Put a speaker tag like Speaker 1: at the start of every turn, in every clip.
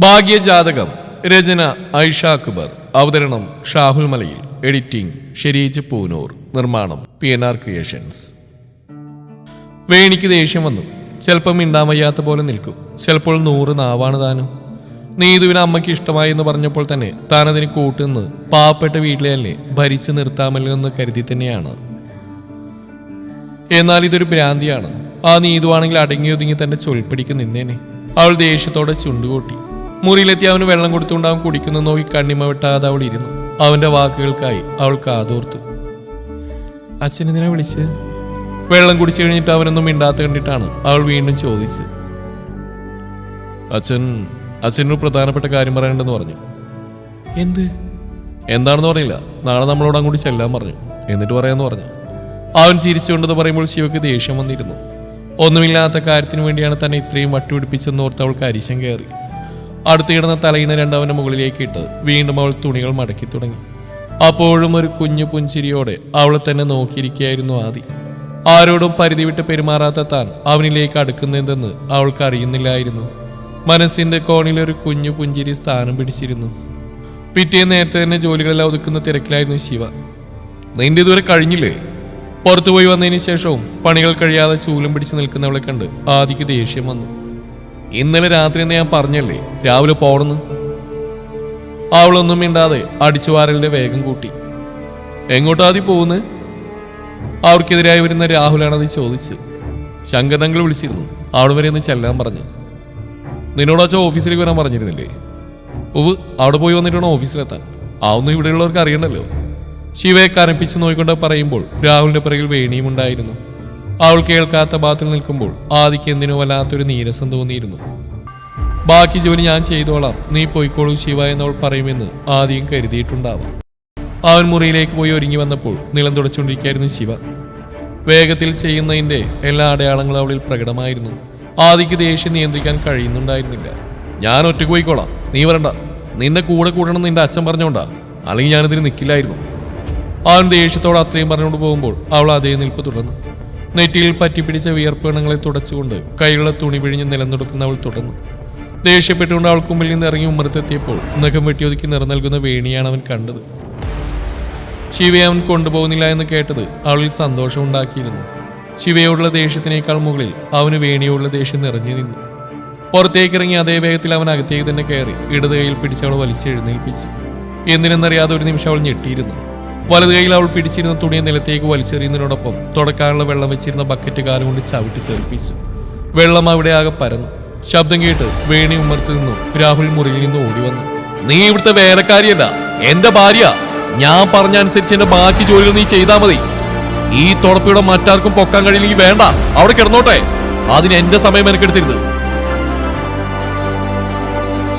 Speaker 1: ഭാഗ്യജാതകം രചന ഐഷ അക്ബർ. അവതരണം ഷാഹുൽ മലയിൽ. എഡിറ്റിംഗ് ഷെരീജ് പൂനൂർ. നിർമ്മാണം P N R creations. വേണിക്ക് ദേഷ്യം വന്നു. ചിലപ്പം മിണ്ടാൻ വയ്യാത്ത പോലെ നിൽക്കും. ചിലപ്പോൾ നൂറ് നാവാണ് താനും. നീതുവിന് അമ്മയ്ക്ക് ഇഷ്ടമായി എന്ന് പറഞ്ഞപ്പോൾ തന്നെ താൻ അതിന് കൂട്ടുനിന്ന് പാവപ്പെട്ട വീട്ടിലല്ലേ ഭരിച്ചു നിർത്താമല്ലോ എന്ന് കരുതി തന്നെയാണ്. എന്നാൽ ഇതൊരു ഭ്രാന്തിയാണ്. ആ നീതുവാണെങ്കിൽ അടങ്ങി ഒതുങ്ങി തന്റെ ചൊൽപ്പിടിക്ക് നിന്നേനെ. അവൾ ദേഷ്യത്തോടെ ചുണ്ടുകൂട്ടി. മുറിയിലെത്തി അവന് വെള്ളം കൊടുത്തുകൊണ്ട് അവൻ കുടിക്കുന്ന. നോക്കി കണ്ണിമ വിട്ടാതെ അവൾ ഇരുന്നു. അവന്റെ വാക്കുകൾക്കായി അവൾ കാതോർത്തു. അച്ഛനെന്തിനാ വിളിച്ച് വെള്ളം കുടിച്ചു കഴിഞ്ഞിട്ട് അവനൊന്നും മിണ്ടാത്ത കണ്ടിട്ടാണ് അവൾ വീണ്ടും ചോദിച്ചത്. അച്ഛൻ അച്ഛനൊരു പ്രധാനപ്പെട്ട കാര്യം പറയണ്ടെന്ന് പറഞ്ഞു. എന്ത്? എന്താണെന്ന് പറഞ്ഞില്ല. നാളെ നമ്മളോട് അങ്ങോട്ട് ചെല്ലാൻ പറഞ്ഞു. എന്നിട്ട് പറയാന്ന് പറഞ്ഞു. അവൻ ചിരിച്ചുകൊണ്ടെന്ന് പറയുമ്പോൾ ശിവക്ക് ദേഷ്യം വന്നിരുന്നു. ഒന്നുമില്ലാത്ത കാര്യത്തിന് വേണ്ടിയാണ് തന്നെ ഇത്രയും വട്ടുപിടിപ്പിച്ചെന്ന് ഓർത്ത് അവൾക്ക് അരിശം കയറി. അടുത്ത് കിടന്ന തലയിണ രണ്ടവന്റെ മുകളിലേക്ക് ഇട്ട് വീണ്ടും അവൾ തുണികൾ മടക്കി തുടങ്ങി. അപ്പോഴും ഒരു കുഞ്ഞു പുഞ്ചിരിയോടെ അവളെ തന്നെ നോക്കിയിരിക്കുകയായിരുന്നു ആദി. ആരോടും പരിധി വിട്ട് പെരുമാറാത്ത താൻ അവനിലേക്ക് അടുക്കുന്നതെന്ന് അവൾക്ക് അറിയുന്നില്ലായിരുന്നു മനസ്സിന്റെ കോണിൽ ഒരു കുഞ്ഞു പുഞ്ചിരി സ്ഥാനം പിടിച്ചിരുന്നു. പിറ്റേ നേരത്തെ തന്നെ ജോലികളെല്ലാം ഒതുക്കുന്ന തിരക്കിലായിരുന്നു ശിവ. നിന്റെ ഇതുവരെ കഴിഞ്ഞില്ലേ? പുറത്തുപോയി വന്നതിന് ശേഷവും പണികൾ കഴിയാതെ ചൂലും പിടിച്ച് നിൽക്കുന്നവളെ കണ്ട് ആദിക്ക് ദേഷ്യം വന്നു. ഇന്നലെ രാത്രി എന്ന് ഞാൻ പറഞ്ഞല്ലേ? രാവിലെ പോണെന്ന് അവളൊന്നും മിണ്ടാതെ അടിച്ചുവാരലിന്റെ വേഗം കൂട്ടി. എങ്ങോട്ടാ പോകുന്നു അവർക്കെതിരായി വരുന്ന രാഹുലാണ് അത് ചോദിച്ച് ശങ്കരങ്ങൾ വിളിച്ചിരുന്നു. അവിടെ വരെ ഒന്ന് ചെല്ലാൻ പറഞ്ഞു. നിന്നോട് അച്ഛൻ ഓഫീസിലേക്ക് വരാൻ പറഞ്ഞിരുന്നില്ലേ? ഉവ് അവിടെ പോയി വന്നിട്ടാണ് ഓഫീസിലെത്താൻ. ആ ഒന്നും ഇവിടെയുള്ളവർക്ക് അറിയണ്ടല്ലോ. ശിവയെ കരപ്പിച്ച് നോക്കിക്കൊണ്ട് പറയുമ്പോൾ രാഹുലിന്റെ പിറകിൽ വേണിയും ഉണ്ടായിരുന്നു. അവൾ കേൾക്കാത്ത ഭാഗത്തിൽ നിൽക്കുമ്പോൾ ആദിക്ക് എന്തിനോ വല്ലാത്തൊരു നീരസം തോന്നിയിരുന്നു. ബാക്കി ജോലി ഞാൻ ചെയ്തോളാം. നീ പോയിക്കോളൂ ശിവ എന്നവൾ പറയുമെന്ന് ആദ്യം കരുതിയിട്ടുണ്ടാവാം. അവൻ മുറിയിലേക്ക് പോയി ഒരുങ്ങി വന്നപ്പോൾ നിലം തുടച്ചുകൊണ്ടിരിക്കുകയായിരുന്നു ശിവ. വേഗത്തിൽ ചെയ്യുന്നതിന്റെ എല്ലാ അടയാളങ്ങളും അവളിൽ പ്രകടമായിരുന്നു. ആദിക്ക് ദേഷ്യം നിയന്ത്രിക്കാൻ കഴിയുന്നുണ്ടായിരുന്നില്ല. ഞാൻ ഒറ്റയ്ക്ക് പോയിക്കോളാം. നീ വരണ്ട. നിന്റെ കൂടെ കൂടണം നിന്റെ അച്ഛൻ പറഞ്ഞോണ്ടാ അല്ലെങ്കിൽ ഞാനിതിന് നിൽക്കില്ലായിരുന്നു അവൻ ദേഷ്യത്തോടെ അത്രയും പറഞ്ഞുകൊണ്ട് പോകുമ്പോൾ അവൾ അതേ നിൽപ്പ് തുടർന്നു. നെറ്റിയിൽ പറ്റിപ്പിടിച്ച വിയർപ്പണങ്ങളെ തുടച്ചുകൊണ്ട് കൈകളെ തുണി പിഴിഞ്ഞ് നിലനിർത്തുന്ന അവൾ തുടർന്നു. ദേഷ്യപ്പെട്ടുകൊണ്ട് അവൾക്ക് മുമ്പിൽ നിന്ന് ഇറങ്ങി ഉമ്മറത്തെത്തിയപ്പോൾ നഖം വെട്ടിയൊതുക്കി നിറം നൽകുന്ന വേണിയാണ് അവൻ കണ്ടത്. ശിവയെ അവൻ കൊണ്ടുപോകുന്നില്ല എന്ന് കേട്ടത് അവളിൽ സന്തോഷമുണ്ടാക്കിയിരുന്നു. ശിവയോടുള്ള ദേഷ്യത്തിനേക്കാൾ മുകളിൽ അവന് വേണിയോടുള്ള ദേഷ്യം നിറഞ്ഞു നിന്നു. പുറത്തേക്ക് ഇറങ്ങി അതേ വേഗത്തിൽ അവൻ അകത്തേക്ക് തന്നെ കയറി ഇടത് കൈയിൽ പിടിച്ച് അവൾ വലിച്ചെഴുന്നേൽപ്പിച്ചു എന്തിനെന്നറിയാതെ ഒരു നിമിഷം അവൾ ഞെട്ടിയിരുന്നു. വലത് കൈയിൽ അവൾ പിടിച്ചിരുന്ന തുണിയെ നിലത്തേക്ക് വലിച്ചെറിയുന്നതിനോടൊപ്പം തുടക്കാനുള്ള വെള്ളം വെച്ചിരുന്ന ബക്കറ്റ് കാലം കൊണ്ട് ചവിട്ടി തെറിപ്പിച്ചു. വെള്ളം അവിടെ ആകെ പരന്നു. ശബ്ദം കേട്ട് വേണി ഉമ്മർത്ത് നിന്നും രാഹുൽ മുറിയിൽ നിന്ന് ഓടി വന്നു. നീ ഇവിടുത്തെ വേലക്കാരിയല്ല. എന്റെ ഭാര്യ. ഞാൻ പറഞ്ഞ അനുസരിച്ച് എന്റെ ബാക്കി ജോലികൾ നീ ചെയ്താൽ മതി. ഈ തുടപ്പിയുടെ മറ്റാർക്കും പൊക്കാൻ കഴിയില്ലെങ്കിൽ വേണ്ട. അവിടെ കിടന്നോട്ടെ. അതിന് എന്റെ സമയം എനിക്കെടുത്തിരുത്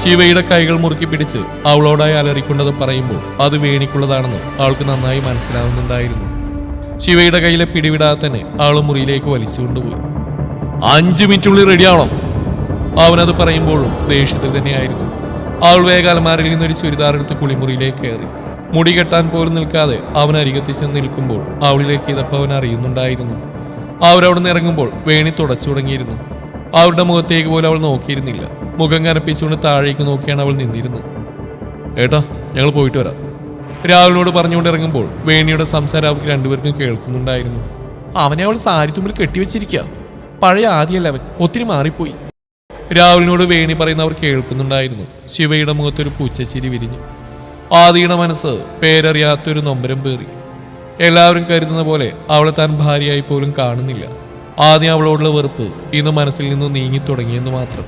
Speaker 1: ശിവയുടെ കൈകൾ മുറുക്കി പിടിച്ച് അവളോടായി അലറിക്കൊണ്ടത് പറയുമ്പോൾ അത് വേണിക്കുള്ളതാണെന്ന് അവൾക്ക് നന്നായി മനസ്സിലാവുന്നുണ്ടായിരുന്നു. ശിവയുടെ കയ്യിലെ പിടിവിടാതെ തന്നെ അവൾ മുറിയിലേക്ക് വലിച്ചുകൊണ്ടുപോയി. അഞ്ചു മിനിറ്റുള്ളിൽ റെഡിയാണോ അവനത് പറയുമ്പോഴും ദേഷ്യത്തിൽ തന്നെയായിരുന്നു. അവൾ വേഗാലമാരിൽ നിന്നൊരു ചുരിദാർ എടുത്ത് കുളിമുറിയിലേക്ക് കയറി. മുടി കെട്ടാൻ പോലും നിൽക്കാതെ അവൻ അരികത്തി ചെന്ന് നിൽക്കുമ്പോൾ അവളിലേക്ക് ഇതപ്പം അവൻ അറിയുന്നുണ്ടായിരുന്നു. അവരവിടെ നിന്ന് ഇറങ്ങുമ്പോൾ വേണി തുടച്ചു തുടങ്ങിയിരുന്നു. അവരുടെ മുഖത്തേക്ക് പോലും അവൾ നോക്കിയിരുന്നില്ല. മുഖം കനപ്പിച്ചുകൊണ്ട് താഴേക്ക് നോക്കിയാണ് അവൾ നിന്നിരുന്നത്. ഏട്ടാ ഞങ്ങൾ പോയിട്ട് വരാം. രാഹുലിനോട് പറഞ്ഞുകൊണ്ട് ഇറങ്ങുമ്പോൾ വേണിയുടെ സംസാരം അവർക്ക് രണ്ടുപേർക്കും കേൾക്കുന്നുണ്ടായിരുന്നു. അവനെ അവൾ സാരി തുമ്പിൽ കെട്ടിവെച്ചിരിക്കുക പഴയ ആദ്യമല്ല അവൻ. ഒത്തിരി മാറിപ്പോയി. രാഹുലിനോട് വേണി പറയുന്ന അവർ കേൾക്കുന്നുണ്ടായിരുന്നു. ശിവയുടെ മുഖത്തൊരു പൂച്ചച്ചിരി വിരിഞ്ഞു. ആദിയുടെ മനസ്സ് പേരറിയാത്തൊരു നൊമ്പരം പേറി. എല്ലാവരും കരുതുന്ന പോലെ അവളെ താൻ ഭാര്യയായി പോലും കാണുന്നില്ല. ആദ്യം അവളോടുള്ള വെറുപ്പ് ഇന്ന് മനസ്സിൽ നിന്ന് നീങ്ങി തുടങ്ങിയെന്ന് മാത്രം.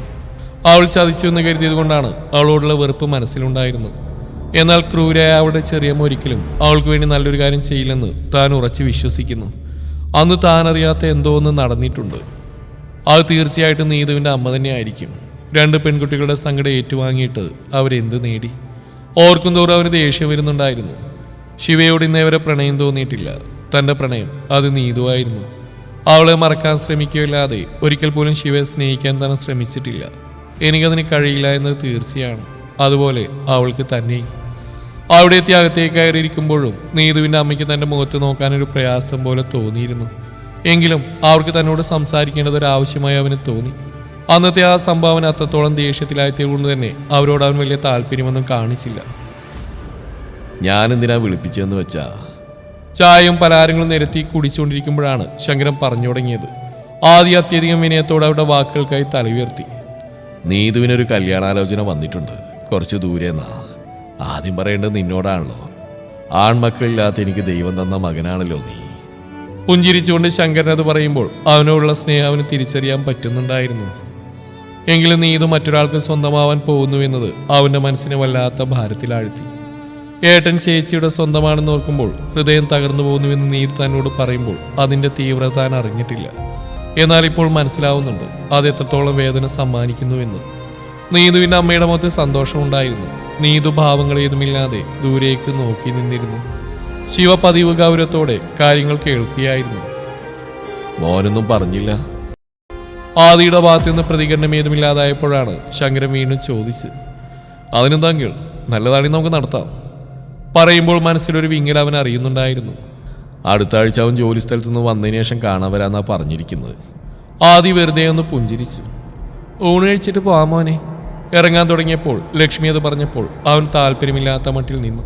Speaker 1: അവൾ ചതിച്ചു എന്ന് കരുതിയത് കൊണ്ടാണ് അവളോടുള്ള വെറുപ്പ് മനസ്സിലുണ്ടായിരുന്നത്. എന്നാൽ ക്രൂരായ അവളുടെ ചെറിയ ഒരിക്കലും അവൾക്ക് വേണ്ടി നല്ലൊരു കാര്യം ചെയ്യില്ലെന്ന് താൻ ഉറച്ച് വിശ്വസിക്കുന്നു. അന്ന് താൻ അറിയാത്ത എന്തോ ഒന്ന് നടന്നിട്ടുണ്ട്. അത് തീർച്ചയായിട്ടും നീതുവിന്റെ അമ്മ തന്നെയായിരിക്കും. രണ്ട് പെൺകുട്ടികളുടെ സങ്കടം ഏറ്റുവാങ്ങിയിട്ട് അവരെന്ത് നേടി? ഓർക്കും തോറും അവന് ദേഷ്യം വരുന്നുണ്ടായിരുന്നു. ശിവയോട് ഇന്നേവരെ പ്രണയം തോന്നിയിട്ടില്ല. തന്റെ പ്രണയം അത് നീതുവായിരുന്നു അവളെ മറക്കാൻ ശ്രമിക്കുകയില്ലാതെ ഒരിക്കൽ പോലും ശിവയെ സ്നേഹിക്കാൻ തന്നെ ശ്രമിച്ചിട്ടില്ല. എനിക്കതിന് കഴിയില്ല എന്നത് തീർച്ചയാണ്. അതുപോലെ അവൾക്ക് തന്നെ. അവിടെ എത്തി അകത്തേക്ക് കയറിയിരിക്കുമ്പോഴും നീതുവിന്റെ അമ്മയ്ക്ക് തന്റെ മുഖത്ത് നോക്കാനൊരു പ്രയാസം പോലെ തോന്നിയിരുന്നു. എങ്കിലും അവർക്ക് തന്നോട് സംസാരിക്കേണ്ടത് ഒരു ആവശ്യമായി അവന് തോന്നി. അന്നത്തെ ആ സംഭാവന അത്രത്തോളം ദേഷ്യത്തിലായിത്തീർന്നുകൊണ്ട് തന്നെ അവരോട് അവൻ വലിയ താല്പര്യമൊന്നും കാണിച്ചില്ല.
Speaker 2: ഞാൻ എന്തിനാ വിളിപ്പിച്ചതെന്ന് വെച്ചാ?
Speaker 1: ചായയും പലഹാരങ്ങളും നിരത്തി കുടിച്ചുകൊണ്ടിരിക്കുമ്പോഴാണ് ശങ്കരൻ പറഞ്ഞു തുടങ്ങിയത്. ആദ്യ അത്യധികം വിനയത്തോടെ അവരുടെ വാക്കുകൾക്കായി തല ഉയർത്തി
Speaker 2: നീതുവിനൊരു കല്യാണാലോചന വന്നിട്ടുണ്ട്. കുറച്ച് ദൂരെന്നാ ആദ്യം പറയേണ്ടത് നിന്നോടാണല്ലോ. ആൺമക്കളില്ലാത്ത എനിക്ക് ദൈവം തന്ന മകനാണല്ലോ നീ.
Speaker 1: പുഞ്ചിരിച്ചുകൊണ്ട് ശങ്കരൻ അത് പറയുമ്പോൾ അവനോടുള്ള സ്നേഹം അവന് തിരിച്ചറിയാൻ പറ്റുന്നുണ്ടായിരുന്നു. എങ്കിലും നീ ഇത് മറ്റൊരാൾക്ക് സ്വന്തമാവാൻ പോകുന്നു എന്നത് അവന്റെ മനസ്സിനെ വല്ലാത്ത ഭാരത്തിലാഴ്ത്തി. ഏട്ടൻ ചേച്ചിയുടെ സ്വന്തമാണെന്ന് ഓർക്കുമ്പോൾ ഹൃദയം തകർന്നു പോകുന്നുവെന്ന് നീ തന്നോട് പറയുമ്പോൾ അതിന്റെ തീവ്രത താൻ അറിഞ്ഞിട്ടില്ല. എന്നാൽ ഇപ്പോൾ മനസ്സിലാവുന്നുണ്ട് അത് എത്രത്തോളം വേദന സമ്മാനിക്കുന്നുവെന്ന്. നീതുവിന്റെ അമ്മയുടെ മുഖത്ത് സന്തോഷമുണ്ടായിരുന്നു നീതു ഭാവങ്ങൾ ഏതുമില്ലാതെ ദൂരേക്ക് നോക്കി നിന്നിരുന്നു. ശിവ പതിവ് ഗൗരവത്തോടെ കാര്യങ്ങൾ കേൾക്കുകയായിരുന്നു.
Speaker 2: മോനൊന്നും പറഞ്ഞില്ല.
Speaker 1: ആദിയുടെ ഭാഗത്തു നിന്ന് പ്രതികരണം ഏതുമില്ലാതായപ്പോഴാണ് ശങ്കരൻ വീണ്ടും ചോദിച്ചത്. അതിനെന്താങ്കിൽ നല്ലതാണെങ്കിൽ നമുക്ക് നടത്താം. പറയുമ്പോൾ മനസ്സിലൊരു വിങ്ങൽ അവൻ അറിയുന്നുണ്ടായിരുന്നു.
Speaker 2: അടുത്ത ആഴ്ച അവൻ ജോലി സ്ഥലത്തു നിന്ന് വന്നതിന് ശേഷം കാണാൻ വരാന്നാ പറഞ്ഞിരിക്കുന്നത്.
Speaker 1: ആദ്യ വെറുതെ ഒന്ന് പുഞ്ചിരിച്ചു. ഊണ് കഴിച്ചിട്ട് പോവാമോനെ ഇറങ്ങാൻ തുടങ്ങിയപ്പോൾ ലക്ഷ്മി അത് പറഞ്ഞപ്പോൾ അവൻ താല്പര്യമില്ലാത്ത മട്ടിൽ നിന്നു.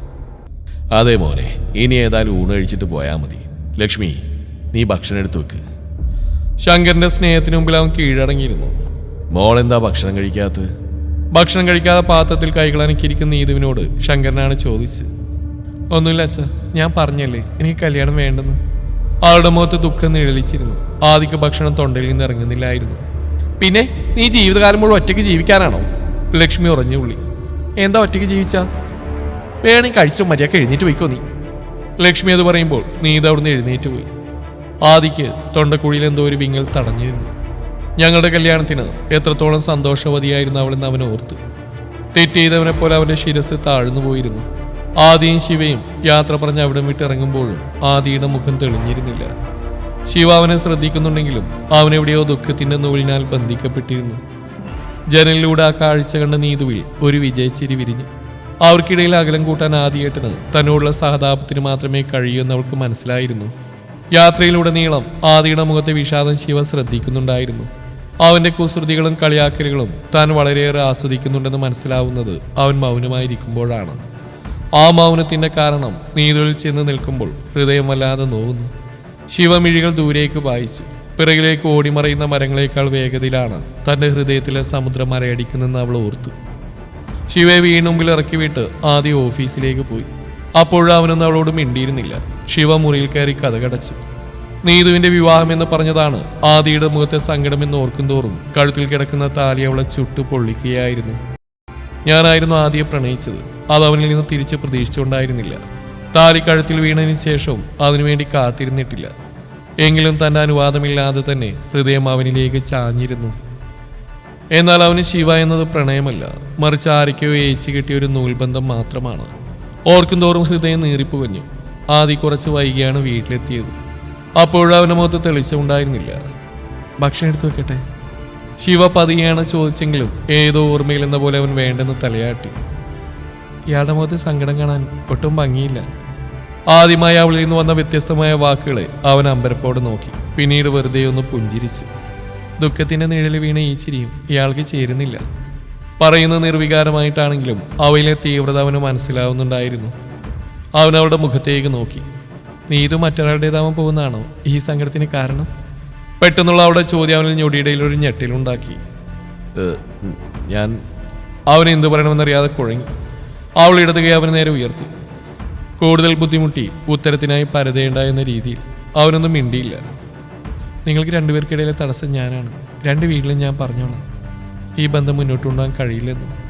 Speaker 2: അതെ മോനെ ഇനി ഏതായാലും ഊണ് കഴിച്ചിട്ട് പോയാൽ മതി. ലക്ഷ്മി നീ ഭക്ഷണം എടുത്തു വെക്ക്.
Speaker 1: ശങ്കരന്റെ സ്നേഹത്തിന് മുമ്പിൽ അവൻ കീഴടങ്ങിയിരുന്നു.
Speaker 2: മോൾ എന്താ ഭക്ഷണം കഴിക്കാത്തത്?
Speaker 1: ഭക്ഷണം കഴിക്കാതെ പാത്രത്തിൽ കൈകളനക്കിരിക്കുന്ന നീതുവിനോട് ശങ്കരനാണ് ചോദിച്ചത്. ഒന്നുമില്ല സർ. ഞാൻ പറഞ്ഞല്ലേ എനിക്ക് കല്യാണം വേണ്ടെന്ന്. ആളുടെ മുഖത്ത് ദുഃഖം നിഴലിച്ചിരുന്നു. ആദിക്ക് ഭക്ഷണം തൊണ്ടയിൽ നിന്ന് ഇറങ്ങുന്നില്ലായിരുന്നു. പിന്നെ നീ ജീവിതകാലം മുഴുവൻ ഒറ്റയ്ക്ക് ജീവിക്കാനാണോ? ലക്ഷ്മി ഉറഞ്ഞു ഉള്ളി എന്താ ഒറ്റയ്ക്ക് ജീവിച്ചാ? വേണമെങ്കിൽ കഴിച്ചിട്ട് മര്യാദ എഴുന്നേറ്റ് പോയിക്കോ നീ. ലക്ഷ്മി അത് പറയുമ്പോൾ നീ അവിടുന്ന് എഴുന്നേറ്റ് പോയി. ആദിക്ക് തൊണ്ടക്കുഴിയിൽ എന്തോ ഒരു വിങ്ങൽ തടഞ്ഞിരുന്നു. ഞങ്ങളുടെ കല്യാണത്തിന് എത്രത്തോളം സന്തോഷവതിയായിരുന്നു അവളെന്ന് അവൻ ഓർത്തു. തെറ്റ് പോലെ അവന്റെ ശിരസ് താഴ്ന്നു പോയിരുന്നു. ആദിയും ശിവയും യാത്ര പറഞ്ഞ് അവിടെ വിട്ടിറങ്ങുമ്പോഴും ആദിയുടെ മുഖം തെളിഞ്ഞിരുന്നില്ല. ശിവ അവനെ ശ്രദ്ധിക്കുന്നുണ്ടെങ്കിലും അവനെവിടെയോ ദുഃഖത്തിന്റെ നൂലിനാൽ ബന്ധിക്കപ്പെട്ടിരുന്നു. ജനലിലൂടെ ആ കാഴ്ച കണ്ട നീതുവിൽ ഒരു വിജയച്ചിരി വിരിഞ്ഞു. അവർക്കിടയിൽ അകലം കൂട്ടാൻ ആദിയേട്ടന് തന്നോടുള്ള സഹതാപത്തിന് മാത്രമേ കഴിയൂ എന്ന് അവൾക്ക് മനസ്സിലായിരുന്നു യാത്രയിലുടനീളം ആദിയുടെ മുഖത്തെ വിഷാദം ശിവ ശ്രദ്ധിക്കുന്നുണ്ടായിരുന്നു. അവന്റെ കുസൃതികളും കളിയാക്കലുകളും താൻ വളരെയേറെ ആസ്വദിക്കുന്നുണ്ടെന്ന് മനസ്സിലാവുന്നത് അവൻ മൗനമായിരിക്കുമ്പോഴാണ്. ആ മൗനത്തിന്റെ കാരണം നീതൊഴിൽ ചെന്ന് നിൽക്കുമ്പോൾ ഹൃദയം വല്ലാതെ നോവുന്നു. ശിവമിഴികൾ ദൂരേക്ക് വായിച്ചു പിറകിലേക്ക് ഓടിമറയുന്ന മരങ്ങളെക്കാൾ വേഗതയിലാണ് തന്റെ ഹൃദയത്തിലെ സമുദ്രം മരയടിക്കുന്നതെന്ന് അവൾ ഓർത്തു. ശിവയെ വീണുമ്പിൽ ഇറക്കി വിട്ട് ആദ്യം ഓഫീസിലേക്ക് പോയി. അപ്പോഴും അവനൊന്നും അവളോട് മിണ്ടിയിരുന്നില്ല. ശിവ മുറിയിൽ കയറി കഥകടച്ചു നീതുവിന്റെ വിവാഹം എന്ന് പറഞ്ഞതാണ് ആദിയുടെ മുഖത്തെ സങ്കടമെന്ന് ഓർക്കുന്തോറും കഴുത്തിൽ കിടക്കുന്ന താലി അവളെ ചുട്ടു പൊള്ളിക്കുകയായിരുന്നു. ഞാനായിരുന്നു ആദ്യം പ്രണയിച്ചത്. അത് അവനിൽ നിന്ന് തിരിച്ച് പ്രതീക്ഷിച്ചുകൊണ്ടായിരുന്നില്ല. താലിക്കഴുത്തിൽ വീണതിന് ശേഷവും അതിനുവേണ്ടി കാത്തിരുന്നിട്ടില്ല. എങ്കിലും തന്റെ അനുവാദമില്ലാതെ തന്നെ ഹൃദയം അവനിലേക്ക് ചാഞ്ഞിരുന്നു. എന്നാൽ അവന് ശിവ എന്നത് പ്രണയമല്ല. മറിച്ച് ആരൊക്കെയോ ഏച്ചു കിട്ടിയ ഒരു നൂൽബന്ധം മാത്രമാണ്. ഓർക്കുന്തോറും ഹൃദയം നീറിപ്പുകഞ്ഞു ആദി കുറച്ച് വൈകിയാണ് വീട്ടിലെത്തിയത്. അപ്പോഴും അവന്റെ മുഖത്ത് തെളിച്ചമുണ്ടായിരുന്നില്ല. ഭക്ഷണം എടുത്തു വെക്കട്ടെ? ശിവ പതിയാണ് ചോദിച്ചെങ്കിലും ഏതോ ഓർമ്മയിലെന്ന പോലെ അവൻ വേണ്ടെന്ന് തലയാട്ടി. ഇയാളുടെ മുഖത്ത് സങ്കടം കാണാൻ ഒട്ടും ഭംഗിയില്ല. ആദ്യമായി അവളിൽ നിന്ന് വന്ന വ്യത്യസ്തമായ വാക്കുകളെ അവൻ അമ്പരപ്പോടെ നോക്കി. പിന്നീട് വെറുതെ ഒന്ന് പുഞ്ചിരിച്ചു. ദുഃഖത്തിന്റെ നിഴൽ വീണ ഈ ചിരിയും ഇയാൾക്ക് ചേരുന്നില്ല. പറയുന്ന നിർവികാരമായിട്ടാണെങ്കിലും അവയിലെ തീവ്രത അവന് മനസ്സിലാവുന്നുണ്ടായിരുന്നു. അവൻ അവളുടെ മുഖത്തേക്ക് നോക്കി. നീ ഇത് മറ്റൊരാളുടേതാവാൻ പോകുന്നതാണോ? ഈ സങ്കടത്തിന് കാരണം? പെട്ടെന്നുള്ള അവളുടെ ചോദ്യം അവനിൽ ഞൊടിയിടയിൽ ഒരു ഞെട്ടിലുണ്ടാക്കി
Speaker 2: ഞാൻ
Speaker 1: അവൻ എന്തു പറയണമെന്നറിയാതെ കുഴങ്ങി. അവൾ ഇടതുകൈ അവന് നേരെ ഉയർത്തി. കൂടുതൽ ബുദ്ധിമുട്ടി ഉത്തരത്തിനായി പരതേണ്ട എന്ന രീതിയിൽ അവനൊന്നും മിണ്ടിയില്ല. നിങ്ങൾക്ക് രണ്ടുപേർക്കിടയിലെ തടസ്സം ഞാനാണ്. രണ്ട് വീട്ടിലും ഞാൻ പറഞ്ഞോളാം. ഈ ബന്ധം മുന്നോട്ട് കൊണ്ടുപോകാൻ കഴിയില്ലെന്ന്.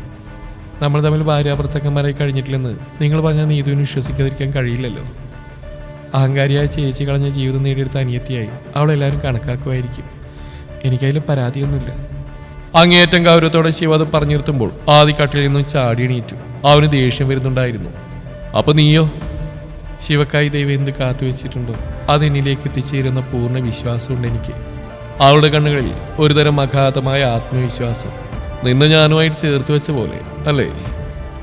Speaker 1: നമ്മൾ തമ്മിൽ ഭാര്യാഭർത്തക്കന്മാരായി കഴിഞ്ഞിട്ടില്ലെന്ന് നിങ്ങൾ പറഞ്ഞാൽ നീതുവിന് വിശ്വസിക്കാതിരിക്കാൻ കഴിയില്ലല്ലോ. അഹങ്കാരിയായ ചേച്ചി കളഞ്ഞ ജീവിതം നേടിയെടുത്ത അനിയത്തിയായി അവളെല്ലാവരും കണക്കാക്കുമായിരിക്കും. എനിക്കതിൽ പരാതിയൊന്നുമില്ല. അങ്ങേയറ്റം ഗൗരവത്തോടെ ശിവ അത് പറഞ്ഞു നിർത്തുമ്പോൾ ആദിക്കാട്ടിൽ നിന്നും ചാടി എണീറ്റു. അവന് ദേഷ്യം വരുന്നുണ്ടായിരുന്നു. അപ്പൊ നീയോ? ശിവക്കായി ദൈവം എന്ത് കാത്തു വെച്ചിട്ടുണ്ടോ? അതെന്നിലേക്ക് എത്തിച്ചേരുന്ന പൂർണ വിശ്വാസമുണ്ട് എനിക്ക്. അവളുടെ കണ്ണുകളിൽ ഒരുതരം അഗാധമായ ആത്മവിശ്വാസം. നിന്ന് ഞാനുമായിട്ട് ചേർത്ത് വെച്ച പോലെ അല്ലേ?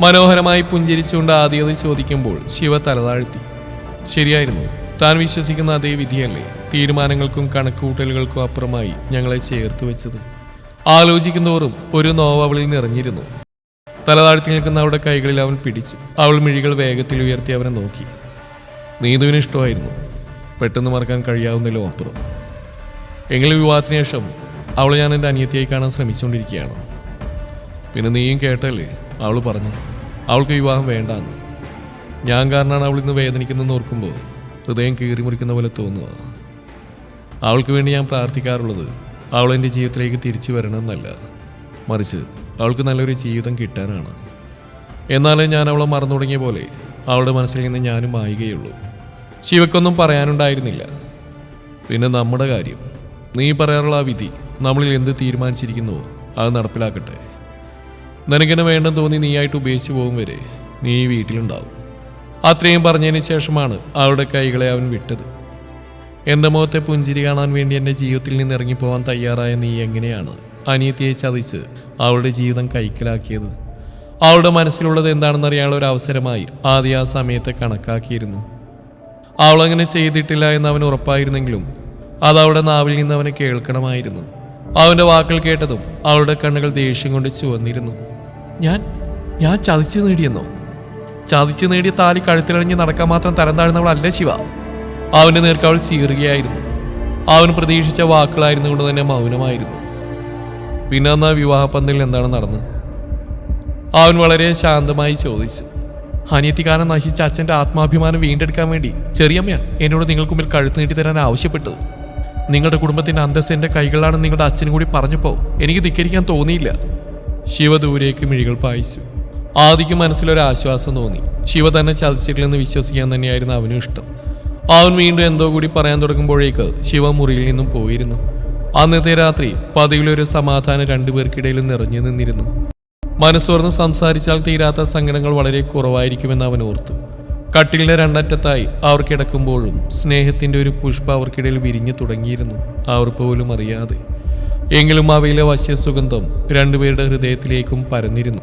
Speaker 1: മനോഹരമായി പുഞ്ചിരിച്ചുകൊണ്ട് ആദ്യത് ചോദിക്കുമ്പോൾ ശിവ തലതാഴ്ത്തി ശരിയായിരുന്നു. താൻ വിശ്വസിക്കുന്ന അതേ വിധിയല്ലേ? തീരുമാനങ്ങൾക്കും കണക്കുകൂട്ടലുകൾക്കും അപ്പുറമായി ഞങ്ങളെ ചേർത്ത് വെച്ചത്. ആലോചിക്കും തോറും ഒരു നോവ് അവളിൽ നിറഞ്ഞിരുന്നു തലതാഴ്ത്തി നിൽക്കുന്ന അവളുടെ കൈകളിൽ അവൻ പിടിച്ചു അവൾ മിഴികൾ വേഗത്തിൽ ഉയർത്തി അവനെ നോക്കി. നീതുവിന് ഇഷ്ടമായിരുന്നു. പെട്ടെന്ന് മറക്കാൻ കഴിയാവുന്നതിലും അപ്പുറം. എങ്കിലും വിവാഹത്തിന് ശേഷം അവളെ ഞാൻ എന്റെ അനിയത്തിയായി കാണാൻ ശ്രമിച്ചുകൊണ്ടിരിക്കുകയാണ്. പിന്നെ നീയും കേട്ടല്ലേ? അവൾ പറഞ്ഞു അവൾക്ക് വിവാഹം വേണ്ടാന്ന്. ഞാൻ കാരണമാണ് അവൾ ഇന്ന് വേദനിക്കുന്നതെന്ന് ഓർക്കുമ്പോൾ ഹൃദയം കീറി മുറിക്കുന്ന പോലെ തോന്നുക. അവൾക്ക് വേണ്ടി ഞാൻ പ്രാർത്ഥിക്കാറുള്ളത് അവൾ എന്റെ ജീവിതത്തിലേക്ക് തിരിച്ചു വരണമെന്നല്ല മറിച്ച് അവൾക്ക് നല്ലൊരു ജീവിതം കിട്ടാനാണ്. എന്നാലും ഞാൻ അവളെ മറന്നു തുടങ്ങിയ പോലെ അവളുടെ മനസ്സിൽ നിന്ന് ഞാനും മായുകയുള്ളൂ. ശിവക്കൊന്നും പറയാനുണ്ടായിരുന്നില്ല. പിന്നെ നമ്മുടെ കാര്യം നീ പറയാറുള്ള ആ വിധി നമ്മളിൽ എന്ത് തീരുമാനിച്ചിരിക്കുന്നു അത് നടപ്പിലാക്കട്ടെ. നിനക്കിനെ വേണ്ടെന്ന് തോന്നി നീയായിട്ട് ഉപേക്ഷിച്ച് പോകും വരെ നീ വീട്ടിലുണ്ടാവും. അത്രയും പറഞ്ഞതിന് ശേഷമാണ് അവളുടെ കൈകളെ അവൻ വിട്ടത്. എന്റെ മുഖത്തെ പുഞ്ചിരി കാണാൻ വേണ്ടി എന്റെ ജീവിതത്തിൽ നിന്ന് ഇറങ്ങിപ്പോവാൻ തയ്യാറായ നീ എങ്ങനെയാണ്? അനിയത്തിയെ ചതിച്ച് അവളുടെ ജീവിതം കൈക്കലാക്കിയത്. അവളുടെ മനസ്സിലുള്ളത് എന്താണെന്ന് അറിയാനുള്ള ഒരു അവസരമായി ആദ്യ ആ സമയത്തെ കണക്കാക്കിയിരുന്നു. അവളങ്ങനെ ചെയ്തിട്ടില്ല എന്ന് അവൻ ഉറപ്പായിരുന്നെങ്കിലും അത് അവളുടെ നാവിൽ നിന്ന് അവനെ കേൾക്കണമായിരുന്നു. അവന്റെ വാക്കുകൾ കേട്ടതും അവളുടെ കണ്ണുകൾ ദേഷ്യം കൊണ്ട് ചുവന്നിരുന്നു. ഞാൻ ഞാൻ ചതിച്ചു നേടിയെന്നോ? ചതിച്ചു നേടിയ താലി കഴുത്തിലണിഞ്ഞ് നടക്കാൻ മാത്രം തരം താഴ്ന്നവളല്ല ശിവ? അവന്റെ നേർക്ക് അവൾ ചീറുകയായിരുന്നു. അവൻ പ്രതീക്ഷിച്ച വാക്കുകളായിരുന്നു കൊണ്ട് തന്നെ മൗനമായിരുന്നു. പിന്നെ അന്ന് ആ വിവാഹ പന്തലിൽ എന്താണ് നടന്നത് അവൻ വളരെ ശാന്തമായി ചോദിച്ചു. അനിയത്തിക്കാരൻ നശിച്ച അച്ഛന്റെ ആത്മാഭിമാനം വീണ്ടെടുക്കാൻ വേണ്ടി ചെറിയമ്മ എന്നോട് നിങ്ങൾക്ക് മുമ്പിൽ കഴുത്ത് നീട്ടി തരാൻ ആവശ്യപ്പെട്ടു. നിങ്ങളുടെ കുടുംബത്തിന്റെ അന്തസ് എന്റെ കൈകളാണ് നിങ്ങളുടെ അച്ഛനും കൂടി പറഞ്ഞപ്പോൾ എനിക്ക് ധിക്കരിക്കാൻ തോന്നിയില്ല. ശിവ ദൂരേക്ക് മിഴികൾ പായിച്ചു. ആദിക്ക് മനസ്സിലൊരു ആശ്വാസം തോന്നി. ശിവ തന്നെ ചതിച്ചിട്ടില്ലെന്ന് വിശ്വസിക്കാൻ തന്നെയായിരുന്നു അവനും ഇഷ്ടം. അവൻ വീണ്ടും എന്തോ കൂടി പറയാൻ തുടങ്ങുമ്പോഴേക്ക് ശിവ മുറിയിൽ നിന്നും പോയിരുന്നു. അന്നത്തെ രാത്രി പതിവിലൊരു സമാധാനം രണ്ടുപേർക്കിടയിൽ നിറഞ്ഞു നിന്നിരുന്നു. മനസ്സോർന്ന് സംസാരിച്ചാൽ തീരാത്ത സങ്കടങ്ങൾ വളരെ കുറവായിരിക്കുമെന്ന് അവൻ ഓർത്തു. കട്ടിലിന്റെ രണ്ടറ്റത്തായി അവർ കിടക്കുമ്പോഴും സ്നേഹത്തിന്റെ ഒരു പുഷ്പ അവർക്കിടയിൽ വിരിഞ്ഞു തുടങ്ങിയിരുന്നു. അവർ പോലും അറിയാതെ. എങ്കിലും അവയിലെ വശ്യ സുഗന്ധം രണ്ടുപേരുടെ ഹൃദയത്തിലേക്കും പരന്നിരുന്നു.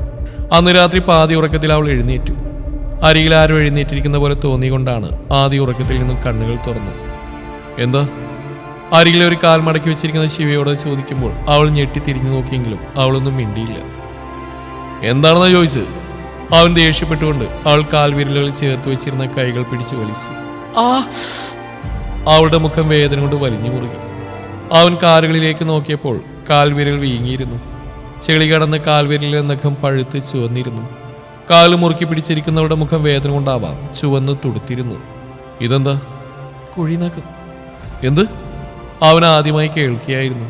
Speaker 1: അന്ന് രാത്രി പാതി ഉറക്കത്തിൽ അവൾ എഴുന്നേറ്റു. അരികിൽ ആരും എഴുന്നേറ്റിരിക്കുന്ന പോലെ തോന്നിക്കൊണ്ടാണ് ആദ്യ ഉറക്കത്തിൽ നിന്നും കണ്ണുകൾ തുറന്നു എന്താ? അരികിലെ ഒരു കാൽ മടക്കി വെച്ചിരിക്കുന്ന ശിവയോട് ചോദിക്കുമ്പോൾ അവൾ ഞെട്ടി തിരിഞ്ഞു നോക്കിയെങ്കിലും അവളൊന്നും മിണ്ടിയില്ല. എന്താണെന്നാ ചോദിച്ചത്? അവൻ ദേഷ്യപ്പെട്ടുകൊണ്ട് അവൾ കാൽവിരലുകൾ ചേർത്ത് വെച്ചിരുന്ന കൈകൾ പിടിച്ചു വലിച്ചു. ആ! അവളുടെ മുഖം വേദന കൊണ്ട് വലിഞ്ഞു മുറുകി. അവൻ കാലുകളിലേക്ക് നോക്കിയപ്പോൾ കാൽവിരൽ വീങ്ങിയിരുന്നു. ചെളി കടന്ന് കാൽവിരലിലെ നഖം പഴുത്ത് ചുവന്നിരുന്നു. കാൽ മുറുക്കി പിടിച്ചിരിക്കുന്നവരുടെ മുഖം വേദന കൊണ്ടാവാം. ചുവന്ന് തുടുത്തിരുന്നു. ഇതെന്താ? കുഴിനകം എന്ത്? അവൻ ആദ്യമായി കേൾക്കുകയായിരുന്നു.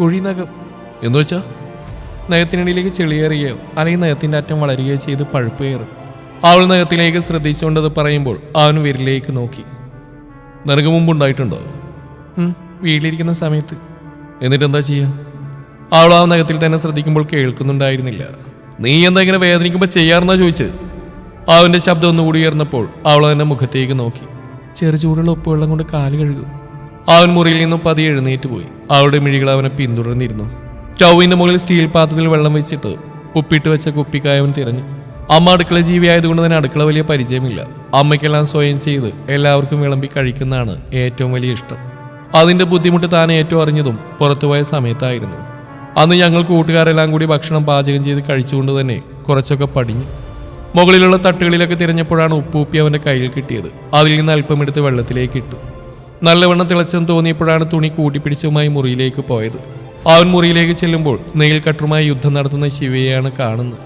Speaker 1: കുഴിനകം എന്ന് വെച്ചാ? നയത്തിനിടയിലേക്ക് ചെളിയേറുകയോ അല്ലെങ്കിൽ നയത്തിന്റെ അറ്റം വളരുകയോ ചെയ്ത് പഴുപ്പ് കയറും അവൾ നയത്തിലേക്ക് ശ്രദ്ധിച്ചുകൊണ്ടത് പറയുമ്പോൾ അവൻ വിരലിലേക്ക് നോക്കി. നിനക്ക് മുമ്പുണ്ടായിട്ടുണ്ടോ വീട്ടിലിരിക്കുന്ന സമയത്ത്. എന്നിട്ട് എന്താ ചെയ്യാ? അവൾ ആ നഖത്തിൽ തന്നെ ശ്രദ്ധിക്കുമ്പോൾ കേൾക്കുന്നുണ്ടായിരുന്നില്ല. നീ എന്താ ഇങ്ങനെ വേദനിക്കുമ്പോൾ ചെയ്യാറെന്നാ ചോദിച്ചത്? അവന്റെ ശബ്ദം ഒന്നുകൂടി ഉയർന്നപ്പോൾ അവൾ അവന്റെ മുഖത്തേക്ക് നോക്കി. ചെറു ചൂടുള്ള ഉപ്പുവെള്ളം കൊണ്ട് കാൽ കഴുകും. അവൻ മുറിയിൽ നിന്നും പതിയെ എഴുന്നേറ്റ് പോയി. അവളുടെ മിഴികൾ അവനെ പിന്തുടർന്നിരുന്നു. സ്റ്റൗവിന്റെ മുകളിൽ സ്റ്റീൽ പാത്രത്തിൽ വെള്ളം വെച്ചിട്ട് ഉപ്പിട്ട് വെച്ച കുപ്പിക്കായ അവൻ തിരഞ്ഞു. അമ്മ അടുക്കള ജീവി ആയതുകൊണ്ട് തന്നെ അടുക്കള വലിയ പരിചയമില്ല. അമ്മയ്ക്കെല്ലാം സ്വയം ചെയ്ത് എല്ലാവർക്കും വിളമ്പി കഴിക്കുന്നതാണ് ഏറ്റവും വലിയ ഇഷ്ടം. അതിന്റെ ബുദ്ധിമുട്ട് താൻ ഏറ്റവും അറിഞ്ഞതും പുറത്തുപോയ സമയത്തായിരുന്നു. അന്ന് ഞങ്ങൾ കൂട്ടുകാരെല്ലാം കൂടി ഭക്ഷണം പാചകം ചെയ്ത് കഴിച്ചുകൊണ്ട് തന്നെ കുറച്ചൊക്കെ പടിഞ്ഞു മുകളിലുള്ള തട്ടുകളിലൊക്കെ തിരഞ്ഞപ്പോഴാണ് ഉപ്പൂപ്പി അവന്റെ കയ്യിൽ കിട്ടിയത്. അതിൽ നിന്ന് അല്പം എടുത്ത് വെള്ളത്തിലേക്ക് ഇട്ടു. നല്ലവണ്ണം തിളച്ചെന്ന് തോന്നിയപ്പോഴാണ് തുണി കൂട്ടിപ്പിടിച്ചുമായി മുറിയിലേക്ക് പോയത്. അവൻ മുറിയിലേക്ക് ചെല്ലുമ്പോൾ നെയിൽ കട്ടറുമായി യുദ്ധം നടത്തുന്ന ശിവയെയാണ് കാണുന്നത്.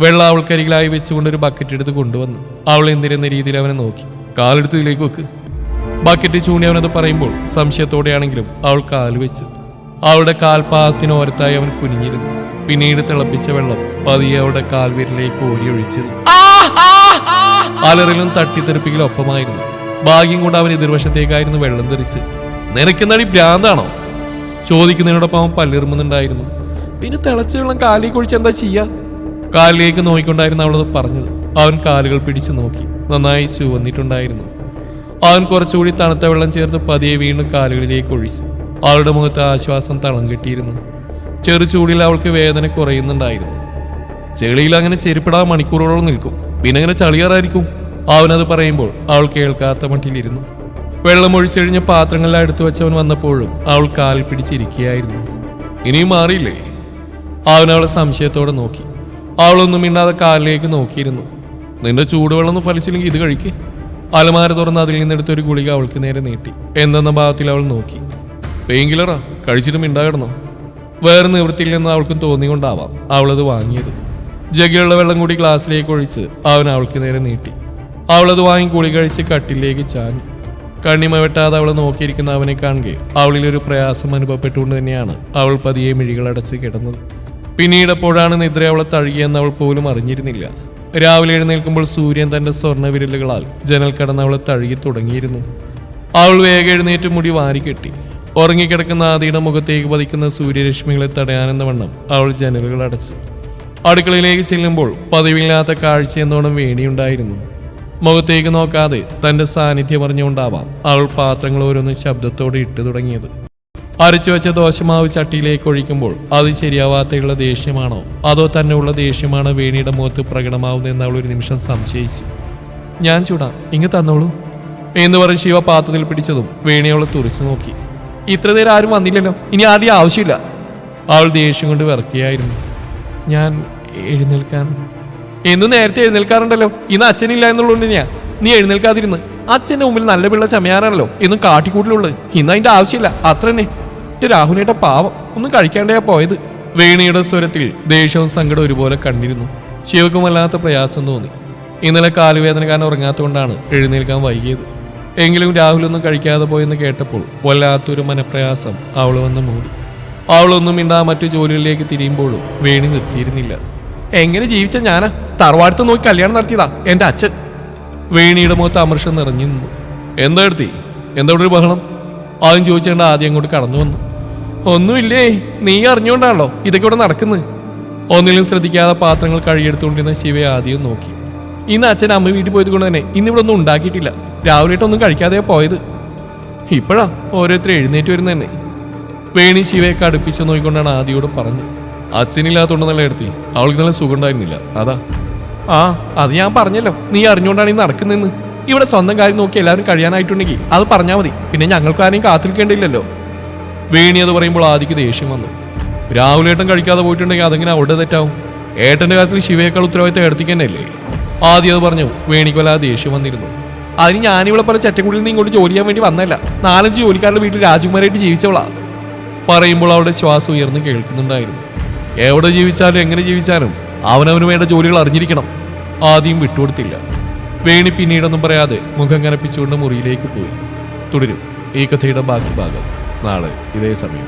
Speaker 1: വെള്ളം അവൾക്കരികിലായി വെച്ചുകൊണ്ട് ഒരു ബക്കറ്റ് എടുത്ത് കൊണ്ടുവന്നു. അവൾ എന്തിരുന്ന രീതിയിൽ അവനെ നോക്കി. കാലെടുത്ത് ഇതിലേക്ക് വെക്ക്. ബക്കറ്റ് ചൂണ്ടി അവനത് പറയുമ്പോൾ സംശയത്തോടെയാണെങ്കിലും അവൾ കാൽ വെച്ചു. അവളുടെ കാൽപാദത്തിന് ഓരത്തായി അവൻ കുനിഞ്ഞിരുന്നു. പിന്നീട് തിളപ്പിച്ച വെള്ളം പതിയെ അവളുടെ കാൽവിരലേക്ക് ഓരി ഒഴിച്ചത് അലറിലും തട്ടിത്തെറിപ്പിക്കലും ഒപ്പമായിരുന്നു. ഭാഗ്യം കൊണ്ട് അവൻ എതിർവശത്തേക്കായിരുന്നു വെള്ളം തെറിച്ച്. നിനക്കുന്നടി ഭ്രാന്താണോ? ചോദിക്കുന്നതിനോടൊപ്പം അവൻ പല്ലിറുമുന്നുണ്ടായിരുന്നു പിന്നെ തിളച്ച വെള്ളം കാലിലേക്ക് ഒഴിച്ച് എന്താ ചെയ്യാ? കാലിലേക്ക് നോക്കിക്കൊണ്ടായിരുന്നു അവളത് പറഞ്ഞത്. അവൻ കാലുകൾ പിടിച്ചു നോക്കി. നന്നായി ചുവന്നിട്ടുണ്ടായിരുന്നു. അവൻ കുറച്ചുകൂടി തണുത്ത വെള്ളം ചേർത്ത് പതിയെ വീണ്ടും കാലുകളിലേക്ക് ഒഴിച്ചു. അവളുടെ മുഖത്ത് ആശ്വാസം തളം കിട്ടിയിരുന്നു. ചെറു ചൂടിൽ അവൾക്ക് വേദന കുറയുന്നുണ്ടായിരുന്നു. ചെളിയിൽ അങ്ങനെ ചെരുപ്പിടാൻ മണിക്കൂറുകളോളം നിൽക്കും. പിന്നെ അങ്ങനെ ചളിയാറായിരിക്കും. അവനത് പറയുമ്പോൾ അവൾ കേൾക്കാത്ത മട്ടിലിരുന്നു. വെള്ളം ഒഴിച്ചെഴിഞ്ഞ പാത്രങ്ങളിൽ എടുത്തു വെച്ചവൻ വന്നപ്പോഴും അവൾ കാൽ പിടിച്ചിരിക്കുകയായിരുന്നു. ഇനിയും മാറിയില്ലേ? അവൻ അവളെ സംശയത്തോടെ നോക്കി. അവളൊന്നും മിണ്ടാതെ കാലിലേക്ക് നോക്കിയിരുന്നു. നിന്റെ ചൂടുവെള്ളമൊന്നും ഫലിച്ചില്ലെങ്കിൽ ഇത് കഴിക്ക്. അലമാര തുറന്ന് അതിൽ നിന്നെടുത്തൊരു ഗുളിക അവൾക്ക് നേരെ നീട്ടി. എന്തെന്ന ഭാവത്തിൽ അവൾ നോക്കി. പെയിൻ കില്ലറാ കഴിച്ചിട്ട് മിണ്ടാകിടന്നോ വേറെ നിന്ന് അവൾക്കും തോന്നിക്കൊണ്ടാവാം അവളത് വാങ്ങിയത്. ജഗിലുള്ള വെള്ളം കൂടി ഗ്ലാസ്സിലേക്ക് ഒഴിച്ച് അവൻ അവൾക്ക് നേരെ നീട്ടി. അവളത് വാങ്ങി കുളി കഴിച്ച് കട്ടിലേക്ക് ചാഞ്ഞു. കണ്ണിമ വെട്ടാതെ അവളെ നോക്കിയിരിക്കുന്ന അവനെ കാണുകെ അവളിലൊരു പ്രയാസം അനുഭവപ്പെട്ടുകൊണ്ട് തന്നെയാണ് അവൾ പതിയെ മിഴികളടച്ച് കിടന്നത്. പിന്നീട് എപ്പോഴാണ് നിദ്ര അവളെ തഴുകിയെന്ന് അവൾ പോലും അറിഞ്ഞിരുന്നില്ല. രാവിലെ എഴുന്നേൽക്കുമ്പോൾ സൂര്യൻ തന്റെ സ്വർണ വിരലുകളാൽ ജനൽ കടന്ന് അവളെ തഴുകി തുടങ്ങിയിരുന്നു. അവൾ വേഗം എഴുന്നേറ്റ് മുടി വാരിക്കെട്ടി ഉറങ്ങിക്കിടക്കുന്ന ആദിയുടെ മുഖത്തേക്ക് പതിക്കുന്ന സൂര്യരശ്മികളെ തടയാനെന്ന വണ്ണം അവൾ ജനലുകൾ അടച്ചു. അടുക്കളയിലേക്ക് ചെല്ലുമ്പോൾ പതിവില്ലാത്ത കാഴ്ച എന്നോണം വേണിയുണ്ടായിരുന്നു. മുഖത്തേക്ക് നോക്കാതെ തന്റെ സാന്നിധ്യം അറിഞ്ഞുകൊണ്ടാവാം അവൾ പാത്രങ്ങൾ ഓരോന്ന് ശബ്ദത്തോടെ ഇട്ടു തുടങ്ങിയത്. അരച്ചു വെച്ച ദോശമാവ് ചട്ടിയിലേക്ക് ഒഴിക്കുമ്പോൾ അത് ശരിയാവാത്തയുള്ള ദേഷ്യമാണോ? അതോ തന്നെ ഉള്ള ദേഷ്യമാണോ വേണിയുടെ മുഖത്ത് പ്രകടമാവുന്നതെന്ന് അവൾ ഒരു നിമിഷം സംശയിച്ചു. ഞാൻ ചൂടാം ഇങ്ങ് തന്നോളൂ. എന്ന് പറഞ്ഞ് ശിവ പാത്രത്തിൽ പിടിച്ചതും വേണി അവളെ തുറച്ചു നോക്കി. ഇത്ര നേരം ആരും വന്നില്ലല്ലോ. ഇനി ആദ്യം ആവശ്യമില്ല. അവൾ ദേഷ്യം കൊണ്ട് വിറക്കുകയായിരുന്നു. ഞാൻ എഴുന്നേൽക്കാൻ. എന്നും നേരത്തെ എഴുന്നേൽക്കാറുണ്ടല്ലോ. ഇന്ന് അച്ഛനില്ല എന്നുള്ളത് ഞാൻ നീ എഴുന്നേൽക്കാതിരുന്ന്. അച്ഛന്റെ മുമ്പിൽ നല്ല പിള്ള ചമയാറാണല്ലോ. ഇന്നും കാട്ടിക്കൂട്ടിലുള്ളത്. ഇന്ന് അതിന്റെ ആവശ്യമില്ല. അത്ര തന്നെ. രാഹുലേട്ട പാവം. ഒന്നും കഴിക്കാണ്ടേ പോയത്. വേണിയുടെ സ്വരത്തിൽ ദേഷ്യവും സങ്കടം ഒരുപോലെ കണ്ടിരുന്നു ശിവക്കും വല്ലാത്ത പ്രയാസം തോന്നി. ഇന്നലെ കാലുവേദന കാരണം ഉറങ്ങാത്തതുകൊണ്ടാണ് എഴുന്നേൽക്കാൻ വൈകിയത്. എങ്കിലും രാഹുലൊന്നും കഴിക്കാതെ പോയെന്ന് കേട്ടപ്പോൾ വല്ലാത്തൊരു മനപ്രയാസം അവൾ വന്ന് മൂടി. അവളൊന്നും മിണ്ടാ മറ്റു ജോലികളിലേക്ക് തിരിയുമ്പോഴും വേണി നിർത്തിയിരുന്നില്ല. എങ്ങനെ ജീവിച്ച ഞാനാ? തറവാടത്ത് നോക്കി കല്യാണം നടത്തിയതാ എന്റെ അച്ഛൻ. വേണിയുടെ മുഖത്ത് അമർഷം നിറഞ്ഞു നിന്നു. എന്താ എടുത്തി? എന്താ ഒരു ബഹളം? ആദ്യം ചോദിച്ചേണ്ട ആദ്യം അങ്ങോട്ട് കടന്നു വന്നു. ഒന്നുമില്ലേ? നീ അറിഞ്ഞുകൊണ്ടാണല്ലോ ഇതൊക്കെ ഇവിടെ നടക്കുന്നത് ഒന്നിലും ശ്രദ്ധിക്കാതെ പാത്രങ്ങൾ കഴുകിയെടുത്തുകൊണ്ടിരുന്ന ശിവയെ ആദ്യം നോക്കി. ഇന്ന് അച്ഛൻ അമ്മ വീട്ടിൽ പോയത് കൊണ്ട് തന്നെ ഇന്നിവിടെ ഒന്നും ഉണ്ടാക്കിയിട്ടില്ല. രാവിലെ ഒന്നും കഴിക്കാതെ പോയത്. ഇപ്പോഴാ ഓരോരുത്തർ എഴുന്നേറ്റ് വരുന്ന തന്നെ വേണി ശിവയൊക്കെ അടുപ്പിച്ച് നോക്കിക്കൊണ്ടാണ് ആദിയോട് പറഞ്ഞു അച്ഛനില്ലാത്തോണ്ട് നല്ല എടുത്തി. അവൾക്ക് നല്ല സുഖം ഉണ്ടായിരുന്നില്ല അതാ. ആ അത് ഞാൻ പറഞ്ഞല്ലോ. നീ അറിഞ്ഞുകൊണ്ടാണ് ഈ നടക്കുന്നതെന്ന്. ഇവിടെ സ്വന്തം കാര്യം നോക്കി എല്ലാവരും കഴിയാനായിട്ടുണ്ടെങ്കിൽ അത് പറഞ്ഞാൽ മതി. പിന്നെ ഞങ്ങൾക്ക് ആരെയും കാത്തിരിക്കേണ്ടില്ലല്ലോ. വേണി അത് പറയുമ്പോൾ ആദിക്ക് ദേഷ്യം വന്നു. രാഹുൽ ഏട്ടൻ കഴിക്കാതെ പോയിട്ടുണ്ടെങ്കിൽ അതെങ്ങനെ അവിടെ തെറ്റാവും? ഏട്ടന്റെ കാര്യത്തിൽ ശിവയേക്കാൾ ഉത്തരവാദിത്തം എടുത്തിക്കന്നെ അല്ലേ ആദ്യം അത് പറഞ്ഞു. വേണിക്ക് വല്ലാതെ ദേഷ്യം വന്നിരുന്നു. അതിന് ഞാനിവിടെ പല ചെറ്റക്കുടിയിൽ നിന്ന് ഇങ്ങോട്ട് ജോലി ചെയ്യാൻ വേണ്ടി വന്നല്ല നാലഞ്ച് ജോലിക്കാരുടെ വീട്ടിൽ രാജകുമാരായിട്ട് ജീവിച്ചവളാ. പറയുമ്പോൾ അവളുടെ ശ്വാസം ഉയർന്ന് കേൾക്കുന്നുണ്ടായിരുന്നു. എവിടെ ജീവിച്ചാലും എങ്ങനെ ജീവിച്ചാലും അവനവന് വേണ്ട ജോലികൾ അറിഞ്ഞിരിക്കണം. ആദ്യം വിട്ടുകൊടുത്തില്ല. വേണി പിന്നീടൊന്നും പറയാതെ മുഖം കനപ്പിച്ചുകൊണ്ട് മുറിയിലേക്ക് പോയി. തുടരും ഈ കഥയുടെ ബാക്കി ഭാഗം. നാളെ ഇതേ സമയം.